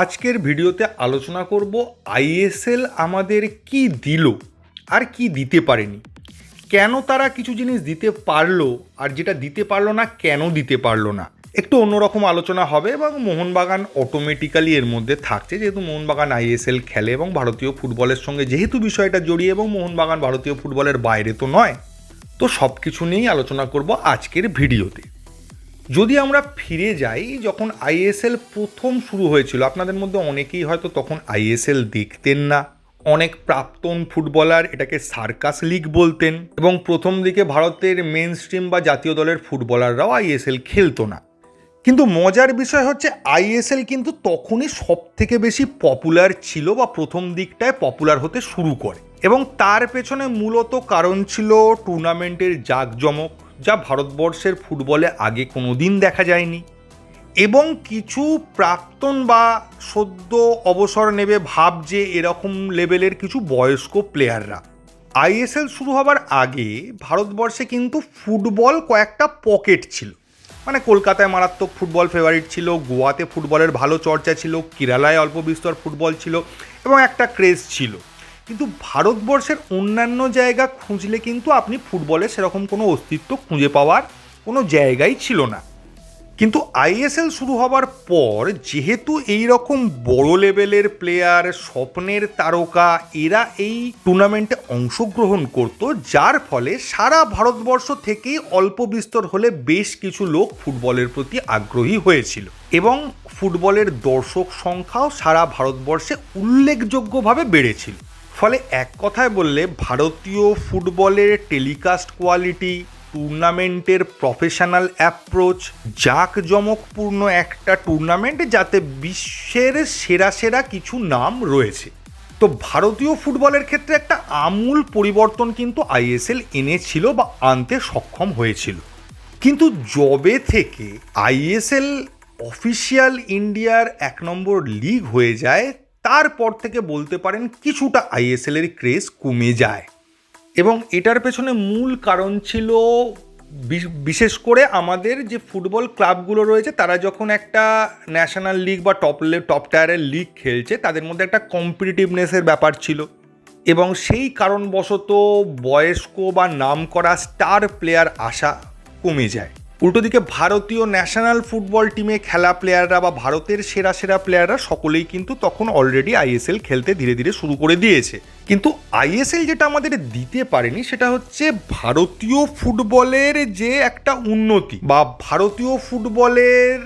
আজকের ভিডিওতে আলোচনা করব আইএসএল আমাদের কি দিল আর কি দিতে পারেনি। কেন তারা কিছু জিনিস দিতে পারল আর যেটা দিতে পারল না, কেন দিতে পারল না? একটু অন্যরকম আলোচনা হবে এবং মোহনবাগান অটোমেটিক্যালি এর মধ্যে থাকছে, যেহেতু মোহনবাগান আইএসএল খেলে এবং ভারতীয় ফুটবলের সঙ্গে যেহেতু বিষয়টা জড়িয়ে এবং মোহনবাগান ভারতীয় ফুটবলের বাইরে তো নয়, তো সব কিছু নিয়েই আলোচনা করব আজকের ভিডিওতে। যদি আমরা ফিরে যাই, যখন আইএসএল প্রথম শুরু হয়েছিল, আপনাদের মধ্যে অনেকেই হয়তো তখন আইএসএল দেখতেন না। অনেক প্রাক্তন ফুটবলার এটাকে সার্কাস লিগ বলতেন এবং প্রথম দিকে ভারতের মেন স্ট্রিম বা জাতীয় দলের ফুটবলাররাও আইএসএল খেলতো না। কিন্তু মজার বিষয় হচ্ছে আইএসএল কিন্তু তখনই সব থেকে বেশি পপুলার ছিল বা প্রথম দিকটায় পপুলার হতে শুরু করে। এবং তার পেছনে মূলত কারণ ছিল টুর্নামেন্টের জাঁকজমক। যা ভারতবর্ষের ফুটবলে আগে কোনো দিন দেখা যায়নি। এবং কিছু প্রাক্তন বা সদ্য অবসর নেবে ভাব যে এরকম লেভেলের কিছু বয়স্ক প্লেয়াররা। আইএসএল শুরু হবার আগে ভারতবর্ষে কিন্তু ফুটবল কয়েকটা পকেট ছিল। মানে কলকাতায় মারাত্মক ফুটবল ফেভারিট ছিল, গোয়াতে ফুটবলের ভালো চর্চা ছিল, কেরালায় অল্প বিস্তর ফুটবল ছিল এবং একটা ক্রেজ ছিল। কিন্তু ভারতবর্ষের অন্যান্য জায়গা খুঁজলে কিন্তু আপনি ফুটবলের সেরকম কোনো অস্তিত্ব খুঁজে পাওয়ার কোনো জায়গাই ছিল না। কিন্তু আইএসএল শুরু হবার পর যেহেতু এই রকম বড় লেভেলের প্লেয়ার, স্বপ্নের তারকা, এরা এই টুর্নামেন্টে অংশগ্রহণ করত, যার ফলে সারা ভারতবর্ষ থেকেই অল্প বিস্তর হলে বেশ কিছু লোক ফুটবলের প্রতি আগ্রহী হয়েছিল। এবং ফুটবলের দর্শক সংখ্যাও সারা ভারতবর্ষে উল্লেখযোগ্যভাবে বেড়েছিল। ফলে এক কথায় বললে, ভারতীয় ফুটবলের টেলিকাস্ট কোয়ালিটি, টুর্নামেন্টের প্রফেশনাল অ্যাপ্রোচ, জাঁকজমকপূর্ণ একটা টুর্নামেন্ট যাতে বিশ্বের সেরা সেরা কিছু নাম রয়েছে। তো ভারতীয় ফুটবলের ক্ষেত্রে একটা আমূল পরিবর্তন কিন্তু আইএসএল এনেছিল বা আনতে সক্ষম হয়েছিল। কিন্তু জবে থেকে আইএসএল অফিসিয়াল ইন্ডিয়ার এক নম্বর লিগ হয়ে যায় তারপর থেকে বলতে পারেন কিছুটা আইএসএল এর ক্রেজ কমে যায়। এবং এটার পেছনে মূল কারণ ছিল বিশেষ করে আমাদের যে ফুটবল ক্লাবগুলো রয়েছে, তারা যখন একটা ন্যাশনাল লিগ বা টপ টপ টায়ারের লিগ খেলছে, তাদের মধ্যে একটা কম্পিটিটিভনেসের ব্যাপার ছিল। এবং সেই কারণবশত বয়স্ক বা নাম করা স্টার প্লেয়ার আসা কমে যায়। উল্টো দিকে ভারতীয় ন্যাশনাল ফুটবল টিমে খেলা প্লেয়াররা বা ভারতের সেরা সেরা প্লেয়াররা সকলেই কিন্তু তখন অলরেডি আইএসএল খেলতে ধীরে ধীরে শুরু করে দিয়েছে। কিন্তু আইএসএল যেটা আমাদের দিতে পারেনি সেটা হচ্ছে ভারতীয় ফুটবলের যে একটা উন্নতি বা ভারতীয় ফুটবলের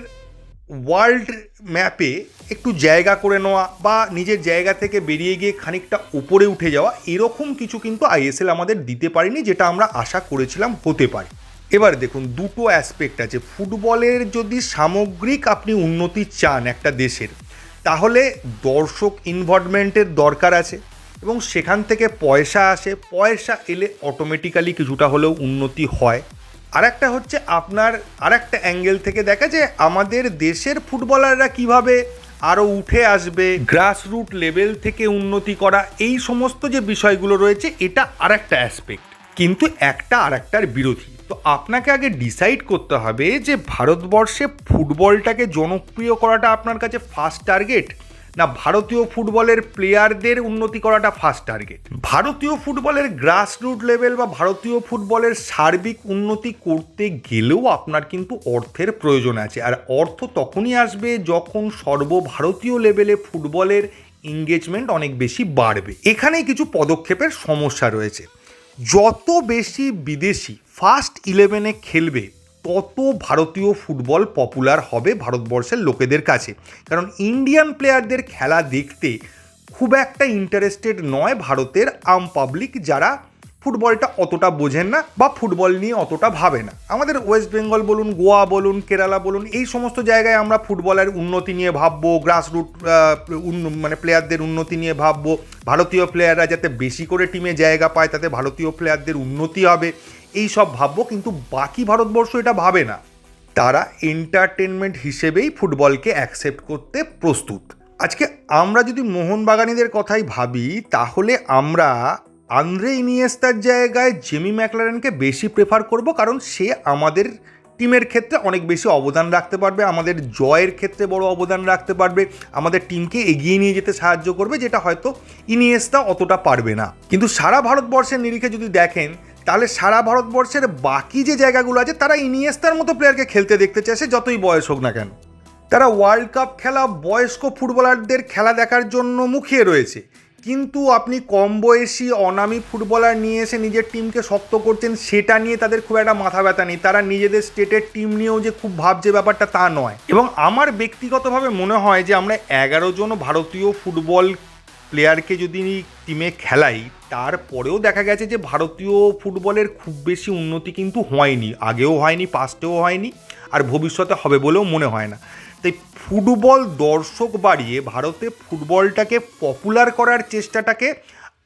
ওয়ার্ল্ড ম্যাপে একটু জায়গা করে নেওয়া বা নিজের জায়গা থেকে বেরিয়ে গিয়ে খানিকটা উপরে উঠে যাওয়া, এরকম কিছু কিন্তু আইএসএল আমাদের দিতে পারেনি, যেটা আমরা আশা করেছিলাম হতে পারে। এবার দেখুন, দুটো অ্যাসপেক্ট আছে। ফুটবলের যদি সামগ্রিক আপনি উন্নতি চান একটা দেশের, তাহলে দর্শক ইনভলভমেন্টের দরকার আছে এবং সেখান থেকে পয়সা আসে। পয়সা এলে অটোমেটিক্যালি কিছুটা হলেও উন্নতি হয়। আর একটা হচ্ছে আপনার আর একটা অ্যাঙ্গেল থেকে দেখা যে আমাদের দেশের ফুটবলাররা কীভাবে আরও উঠে আসবে গ্রাসরুট লেভেল থেকে উন্নতি করা, এই সমস্ত যে বিষয়গুলো রয়েছে, এটা আর একটা অ্যাসপেক্ট কিন্তু একটা আর একটার বিরোধী। তো আপনাকে আগে ডিসাইড করতে হবে যে ভারতবর্ষে ফুটবলটাকে জনপ্রিয় করাটা আপনার কাছে ফার্স্ট টার্গেট না ভারতীয় ফুটবলের প্লেয়ারদের উন্নতি করাটা ফার্স্ট টার্গেট ভারতীয় ফুটবলের গ্রাসরুট লেভেল বা ভারতীয় ফুটবলের সার্বিক উন্নতি করতে গেলেও আপনার কিন্তু অর্থের প্রয়োজন আছে। আর অর্থ তখনই আসবে যখন সর্বভারতীয় লেভেলে ফুটবলের এঙ্গেজমেন্ট অনেক বেশি বাড়বে। এখানেই কিছু পদক্ষেপের সমস্যা রয়েছে। যত বেশি বিদেশি ফার্স্ট ইলেভেনে খেলবে, তত ভারতীয় ফুটবল পপুলার হবে ভারতবর্ষের লোকেদের কাছে। কারণ ইন্ডিয়ান প্লেয়ারদের খেলা দেখতে খুব একটা ইন্টারেস্টেড নয় ভারতের আম পাবলিক যারা ফুটবলটা অতটা বোঝেন না বা ফুটবল নিয়ে অতটা ভাবে না। আমাদের ওয়েস্ট বেঙ্গল বলুন, গোয়া বলুন, কেরালা বলুন, এই সমস্ত জায়গায় আমরা ফুটবলের উন্নতি নিয়ে ভাববো গ্রাসরুট মানে প্লেয়ারদের উন্নতি নিয়ে ভাববো, ভারতীয় প্লেয়াররা যাতে বেশি করে টিমে জায়গা পায়, তাতে ভারতীয় প্লেয়ারদের উন্নতি হবে, এই সব ভাববো, কিন্তু বাকি ভারতবর্ষ এটা ভাবে না। তারা এন্টারটেনমেন্ট হিসেবেই ফুটবলকে অ্যাকসেপ্ট করতে প্রস্তুত। আজকে আমরা যদি মোহনবাগানীদের কথাই ভাবি, তাহলে আমরা আন্দ্রে ইনিয়েস্তার জায়গায় জেমি ম্যাকলারেনকে বেশি প্রেফার করব কারণ সে আমাদের টিমের ক্ষেত্রে অনেক বেশি অবদান রাখতে পারবে, আমাদের জয়ের ক্ষেত্রে বড় অবদান রাখতে পারবে, আমাদের টিমকে এগিয়ে নিয়ে যেতে সাহায্য করবে, যেটা হয়তো ইনিয়েস্তা অতটা পারবে না। কিন্তু সারা ভারতবর্ষের নিরিখে যদি দেখেন, তাহলে সারা ভারতবর্ষের বাকি যে জায়গাগুলো আছে, তারা ইনিয়েস্তার মতো প্লেয়ারকে খেলতে দেখতে চাইছে যতই বয়স হোক না কেন। তারা ওয়ার্ল্ড কাপ খেলা, বয়স্ক ফুটবলারদের খেলা দেখার জন্য মুখিয়ে রয়েছে। কিন্তু আপনি কম বয়সী অনামী ফুটবলার নিয়ে এসে নিজের টিমকে শক্ত করছেন, সেটা নিয়ে তাদের খুব একটা মাথা ব্যথা নেই। তারা নিজেদের স্টেটের টিম নিয়েও যে খুব ভাবছে ব্যাপারটা তা নয়। এবং আমার ব্যক্তিগতভাবে মনে হয় যে আমরা এগারো জন ভারতীয় ফুটবল প্লেয়ারকে যদি টিমে খেলাই, তারপরেও দেখা গেছে যে ভারতীয় ফুটবলের খুব বেশি উন্নতি কিন্তু হয়নি। আগেও হয়নি পাস্টেও হয়নি, আর ভবিষ্যতে হবে বলেও মনে হয় না। তাই ফুটবল দর্শক বাড়িয়ে ভারতে ফুটবলটাকে পপুলার করার চেষ্টাটাকে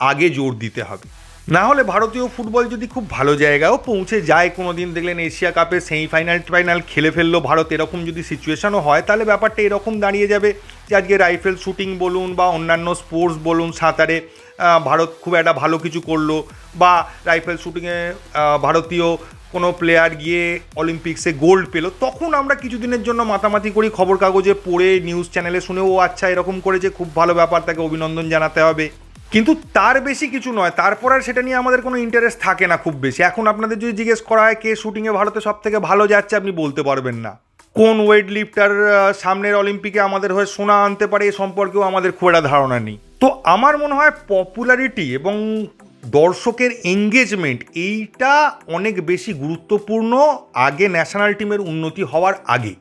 আগে জোর দিতে হবে। না হলে ভারতীয় ফুটবল যদি খুব ভালো জায়গাও পৌঁছে যায় কোনো দিন দেখলেন এশিয়া কাপে সেমিফাইনাল ফাইনাল খেলে ফেলল ভারত, এরকম যদি সিচুয়েশনও হয়, তাহলে ব্যাপারটা এরকম দাঁড়িয়ে যাবে যে আজকে রাইফেল শুটিং বলুন বা অন্যান্য স্পোর্টস বলুন, সাঁতারে ভারত খুব একটা ভালো কিছু করল বা রাইফেল শুটিংয়ে ভারতীয় কোনো প্লেয়ার গিয়ে অলিম্পিক্সে গোল্ড পেল, তখন আমরা কিছুদিনের জন্য মাতামাতি করি খবর কাগজে পড়ে নিউজ চ্যানেলে শুনে ও আচ্ছা এরকম করেছে খুব ভালো ব্যাপার, তাকে অভিনন্দন জানাতে হবে। কিন্তু তার বেশি কিছু নয়, তারপর আর সেটা নিয়ে আমাদের কোনো ইন্টারেস্ট থাকে না খুব বেশি। এখন আপনাদের যদি জিজ্ঞেস করা হয়, কে শুটিংয়ে ভারতে সব থেকে ভালো যাচ্ছে, আপনি বলতে পারবেন না। কোন ওয়েট লিফটার সামনের অলিম্পিকে আমাদের হয়ে সোনা আনতে পারে, এ সম্পর্কেও আমাদের খুব একটা ধারণা নেই। তো আমার মনে হয় পপুলারিটি এবং দর্শকের এঙ্গেজমেন্ট এইটা অনেক বেশি গুরুত্বপূর্ণ আগে ন্যাশনাল টিমের উন্নতি হওয়ার আগে।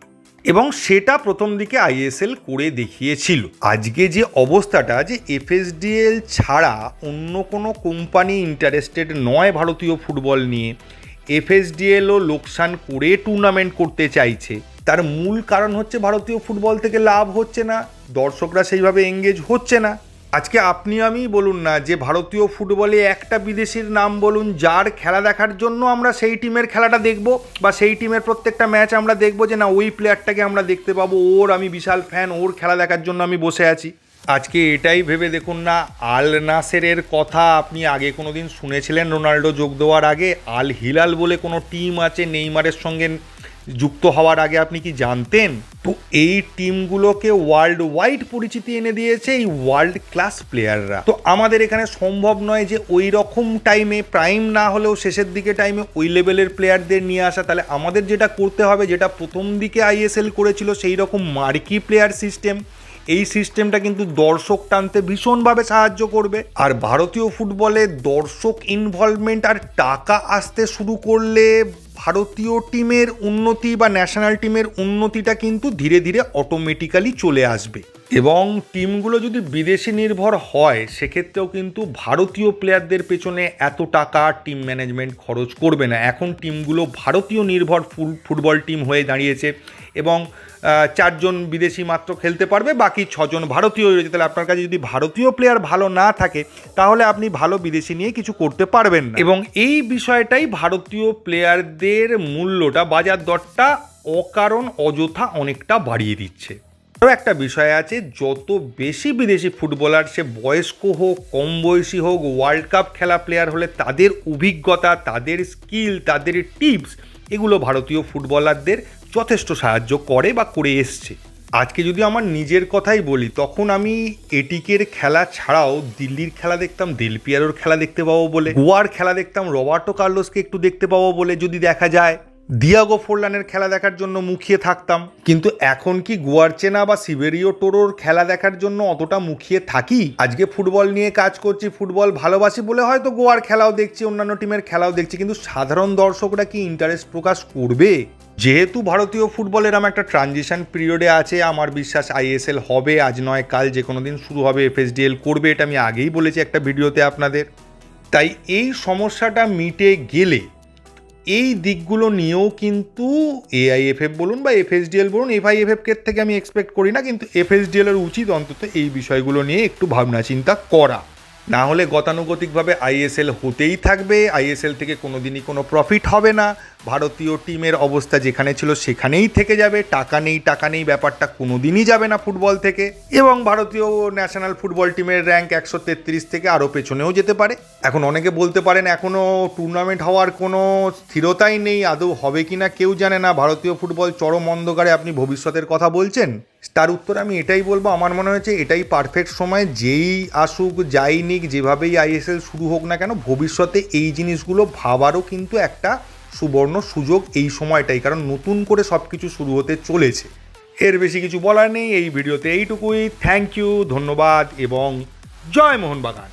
এবং সেটা প্রথম দিকে আইএসএল করে দেখিয়েছিল। আজকে যে অবস্থাটা যে এফএসডিএল ছাড়া অন্য কোনো কোম্পানি ইন্টারেস্টেড নয় ভারতীয় ফুটবল নিয়ে এফএসডিএলও লোকসান করে টুর্নামেন্ট করতে চাইছে। তার মূল কারণ হচ্ছে ভারতীয় ফুটবল থেকে লাভ হচ্ছে না, দর্শকরা সেইভাবে এঙ্গেজ হচ্ছে না। আজকে আপনি আমি বলুন না যে ভারতীয় ফুটবলে একটা বিদেশির নাম বলুন, যার খেলা দেখার জন্য আমরা সেই টিমের খেলাটা দেখব বা সেই টিমের প্রত্যেকটা ম্যাচ আমরা দেখব যে না, ওই প্লেয়ারটাকে আমরা দেখতে পাবো। ওর আমি বিশাল ফ্যান ওর খেলা দেখার জন্য আমি বসে আছি। আজকে এটাই ভেবে দেখুন না, আল নাসেরের কথা আপনি আগে কোনো দিন শুনেছিলেন রোনাল্ডো যোগ দেওয়ার আগে? আল হিলাল বলে কোনো টিম আছে নেইমারের সঙ্গে যুক্ত হওয়ার আগে আপনি কি জানতেন? তো এই টিমগুলোকে ওয়ার্ল্ড ওয়াইড পরিচিতি এনে দিয়েছে এই ওয়ার্ল্ড ক্লাস প্লেয়াররা তো আমাদের এখানে সম্ভব নয় যে ওই রকম টাইমে প্রাইম না হলেও শেষের দিকে টাইমে ওই লেভেলের প্লেয়ারদের নিয়ে আসা। তাহলে আমাদের যেটা করতে হবে, যেটা প্রথম দিকে আইএসএল করেছিল সেই রকম মার্কি প্লেয়ার সিস্টেম এই সিস্টেমটা কিন্তু দর্শক টানতে ভীষণভাবে সাহায্য করবে। আর ভারতীয় ফুটবলে দর্শক ইনভলভমেন্ট আর টাকা আসতে শুরু করলে ভারতীয় টিমের উন্নতি বা ন্যাশনাল টিমের উন্নতিটা কিন্তু ধীরে ধীরে অটোমেটিক্যালি চলে আসবে। এবং টিমগুলো যদি বিদেশি নির্ভর হয়, সেক্ষেত্রেও কিন্তু ভারতীয় প্লেয়ারদের পেছনে এত টাকা টিম ম্যানেজমেন্ট খরচ করবে না। এখন টিমগুলো ভারতীয় নির্ভর ফুল ফুটবল টিম হয়ে দাঁড়িয়েছে। এবং চারজন বিদেশি মাত্র খেলতে পারবে, বাকি ছজন ভারতীয় রয়েছে। তাহলে আপনার কাছে যদি ভারতীয় প্লেয়ার ভালো না থাকে, তাহলে আপনি ভালো বিদেশি নিয়ে কিছু করতে পারবেন না। এবং এই বিষয়টাই ভারতীয় প্লেয়ারদের মূল্যটা বাজার দরটা অকারণ অযথা অনেকটা বাড়িয়ে দিচ্ছে। আরও একটা বিষয় আছে, যত বেশি বিদেশি ফুটবলার, সে বয়স্ক হোক, কম বয়সী হোক ওয়ার্ল্ড কাপ খেলা প্লেয়ার হলে তাদের অভিজ্ঞতা, তাদের স্কিল তাদের টিপস এগুলো ভারতীয় ফুটবলারদের যথেষ্ট সাহায্য করে বা করে এসছে। আজকে যদি আমার নিজের কথাই বলি, তখন আমি এটিকের খেলা ছাড়াও দিল্লির খেলা দেখতাম দিল পিয়ারোর খেলা দেখতে পাবো বলে, গোয়ার খেলা দেখতাম, রবার্টো কার্লোসকে একটু দেখতে পাবো বলে যদি দেখা যায়। দিয়াগো ফোরলানের খেলা দেখার জন্য মুখিয়ে থাকতাম। কিন্তু এখন কি গোয়ার চেনা বা সিবেরিও টোরোর খেলা দেখার জন্য অতটা মুখিয়ে থাকি? আজকে ফুটবল নিয়ে কাজ করছি, ফুটবল ভালোবাসি বলে হয়তো গোয়ার খেলাও দেখছি, অন্যান্য টিমের খেলাও দেখছি, কিন্তু সাধারণ দর্শকরা কি ইন্টারেস্ট প্রকাশ করবে? যেহেতু ভারতীয় ফুটবল এরম একটা ট্রানজিশন পিরিয়ডে আছে, আমার বিশ্বাস আইএসএল হবে, আজ নয়, কাল যে কোনো দিন শুরু হবে এফএসডিএল করবে, এটা আমি আগেই বলেছি একটা ভিডিওতে আপনাদের। তাই এই সমস্যাটা মিটে গেলে এই দিকগুলো নিয়েও কিন্তু এআইএফএফ বলুন বা এফএসডিএল বলুন এফআইএফএফকে থেকে আমি এক্সপেক্ট করি না, কিন্তু এফএসডিএল এর উচিত অন্তত এই বিষয়গুলো নিয়ে একটু ভাবনা চিন্তা করা। না হলে গতানুগতিকভাবে আইএসএল হতেই থাকবে, আইএসএল থেকে কোনো দিনই কোনো প্রফিট হবে না। ভারতীয় টিমের অবস্থা যেখানে ছিল সেখানেই থেকে যাবে। টাকা নেই টাকা নেই ব্যাপারটা কোনো দিনই যাবে না ফুটবল থেকে। এবং ভারতীয় ন্যাশনাল ফুটবল টিমের র্যাঙ্ক একশো তেত্রিশ থেকে আরও পেছনেও যেতে পারে। এখন অনেকে বলতে পারেন এখনও টুর্নামেন্ট হওয়ার কোনো স্থিরতাই নেই। আদৌ হবে কি না কেউ জানে না। ভারতীয় ফুটবল চরম অন্ধকারে আপনি ভবিষ্যতের কথা বলছেন? তার উত্তর আমি এটাই বলব, আমার মনে হয়েছে এটাই পারফেক্ট সময়, যেই আসুক, যাই নিক, যেভাবেই আইএসএল শুরু হোক না কেন, ভবিষ্যতে এই জিনিসগুলো ভাবারও কিন্তু একটা সুবর্ণ সুযোগ এই সময়টাই, কারণ নতুন করে সব কিছু শুরু হতে চলেছে। এর বেশি কিছু বলার নেই, এই ভিডিওতে এইটুকুই। থ্যাংক ইউ ধন্যবাদ, এবং জয় মোহনবাগান।